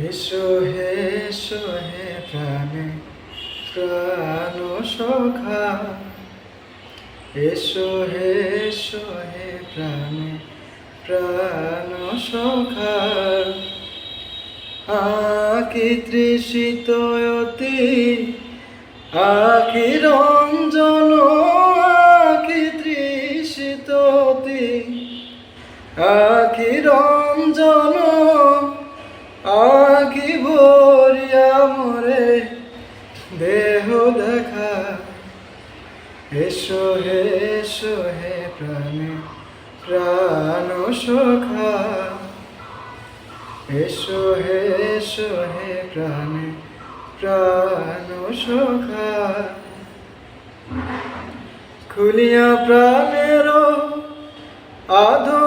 এসো হে এসো হে প্রাণে, প্রাণ সখা। এসো হে এসো হে প্রাণে, প্রাণ সখা। আকি তৃষিত অতি আকি রঞ্জন আকি তৃষিত অতি। আকি আকি ভরিয়া মরে দেহ দেখা। এসো হে এসো, হে প্রাণে, প্রাণ সখা। এসো হে এসো, হে প্রাণে, প্রাণ সখা। খুলিয়া প্রাণের আধলা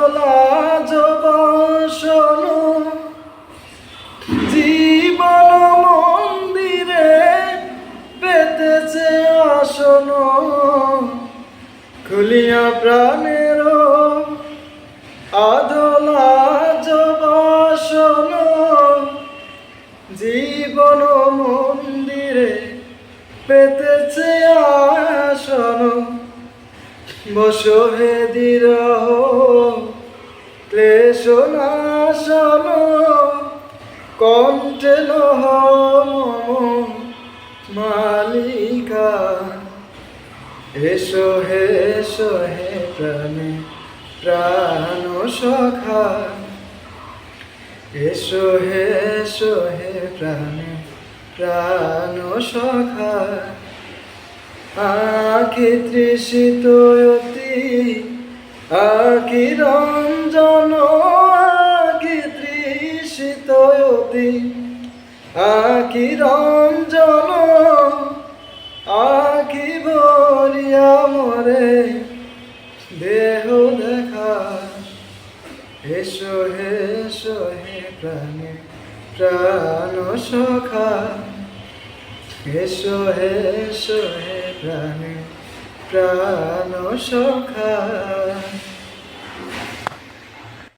খুলিয়া প্রাণের আধলা জবাসন জীবন মন্দিরে পেতেছে আসন। বসো হে দিরহ ক্লেশ নাশন। কণ্ঠে এসো হে এসো হে প্রাণে, প্রাণ সখা। এসো হে এসো হে প্রাণে, প্রাণ সখা। আখি তৃষিত অতি, আখি রঞ্জন, আখি তৃষিত অতি। আখি রঞ্জন দেহ দেখা। এসো হে এসো হে প্রাণে, প্রাণ সখা। এসো হে এসো হে প্রাণে, প্রাণ সখা।